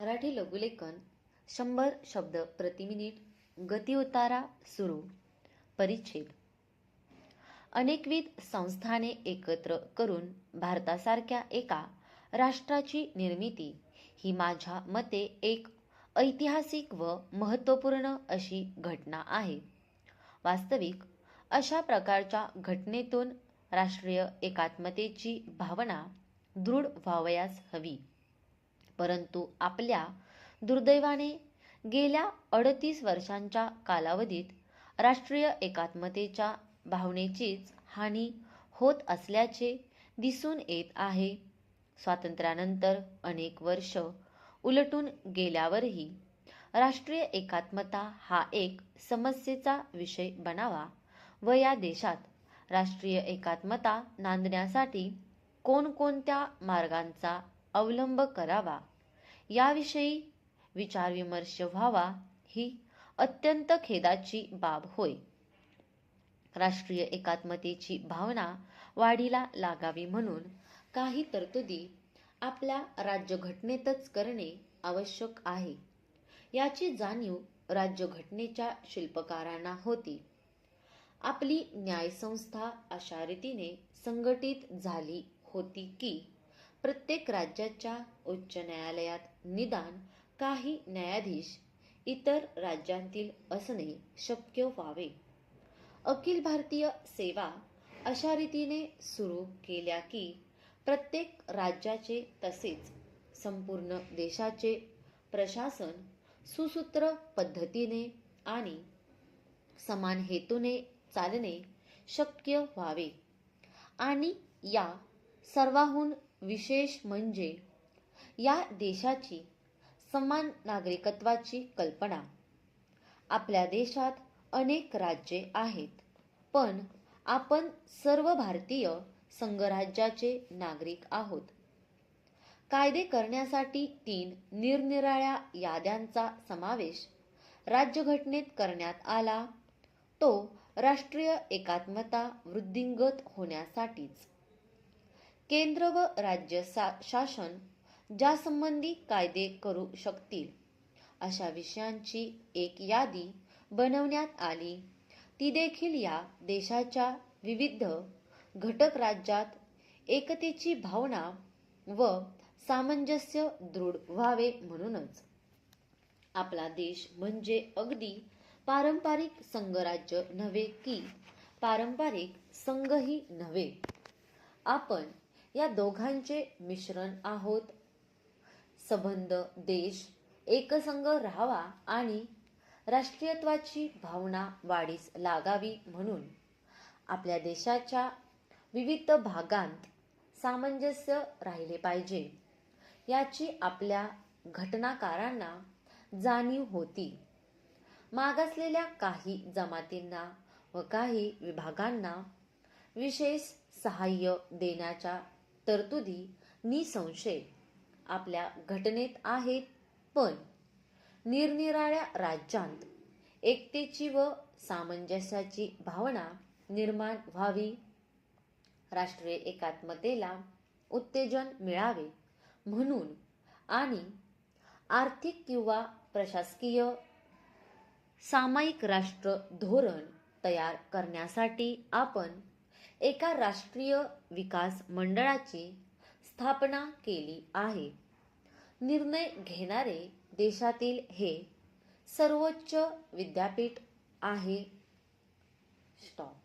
मराठी लघुलेखन शंभर शब्द प्रति मिनिट गती उतारा सुरू परिच्छेद. अनेकविध संस्थाने एकत्र करून भारतासारख्या एका राष्ट्राची निर्मिती ही माझ्या मते एक ऐतिहासिक व महत्त्वपूर्ण अशी घटना आहे. वास्तविक अशा प्रकारच्या घटनेतून राष्ट्रीय एकात्मतेची भावना दृढ व्हावयास हवी. परंतु आपल्या दुर्दैवाने गेल्या अडतीस वर्षांच्या कालावधीत राष्ट्रीय एकात्मतेच्या भावनेचीच हानी होत असल्याचे दिसून येत आहे. स्वातंत्र्यानंतर अनेक वर्ष उलटून गेल्यावरही राष्ट्रीय एकात्मता हा एक समस्येचा विषय बनावा व या देशात राष्ट्रीय एकात्मता नांदण्यासाठी कोणकोणत्या मार्गांचा अवलंब करावा. याविषयी विचारविमर्श व्हावा ही अत्यंत खेदाची बाब होय. राष्ट्रीय एकात्मतेची भावना वाढीला लागावी म्हणून काही तरतुदी आपल्या राज्यघटनेतच करणे आवश्यक आहे. याची जाणीव राज्यघटनेच्या शिल्पकारांना होती. आपली न्यायसंस्था अशा रीतीने संघटित झाली होती की प्रत्येक राज्याच्या उच्च न्यायालयात निदान काही न्यायाधीश इतर राज्यांतील असणे शक्य व्हावे. अखिल भारतीय सेवा अशा रीतीने सुरू केल्या की प्रत्येक राज्याचे तसेच संपूर्ण देशाचे प्रशासन सुसूत्र पद्धतीने आणि समान हेतूने चालणे शक्य व्हावे. आणि या सर्वाहून विशेष म्हणजे या देशाची समान नागरिकत्वाची कल्पना. आपल्या देशात अनेक राज्ये आहेत पण आपण सर्व भारतीय संघराज्याचे नागरिक आहोत. कायदे करण्यासाठी तीन निरनिराळ्या याद्यांचा समावेश राज्यघटनेत करण्यात आला. तो राष्ट्रीय एकात्मता वृद्धिंगत होण्यासाठीच. केंद्र व राज्य सा शासन ज्यासंबंधी कायदे करू शकतील. अशा विषयांची एक यादी बनवण्यात आली. ती देखील या देशाच्या विविध घटक राज्यात एकतेची भावना व सामंजस्य दृढ व्हावे म्हणूनच. आपला देश म्हणजे अगदी पारंपरिक संघराज्य नव्हे की पारंपरिक संघही नव्हे. आपण या दोघांचे मिश्रण आहोत. संबंध देश एकसंघ राहावा आणि राष्ट्रीयत्वाची भावना वाढीस लागावी म्हणून आपल्या देशाच्या विविध भागांत सामंजस्य राहिले पाहिजे. याची आपल्या घटनाकारांना जाणीव होती. मागासलेल्या काही जमातींना व काही विभागांना विशेष सहाय्य देण्याच्या तरतुदी निसंशय आपल्या घटनेत आहेत पण निरनिराळ्या राज्यांत एकतेची व सामंजस्याची भावना निर्माण व्हावी. राष्ट्रीय एकात्मतेला उत्तेजन मिळावे म्हणून आणि आर्थिक किंवा प्रशासकीय सामायिक राष्ट्र धोरण तयार करण्यासाठी आपण एका राष्ट्रीय विकास मंडळाची स्थापना केली आहे. निर्णय घेणारे देशातील हे सर्वोच्च विद्यापीठ आहे. स्टॉप.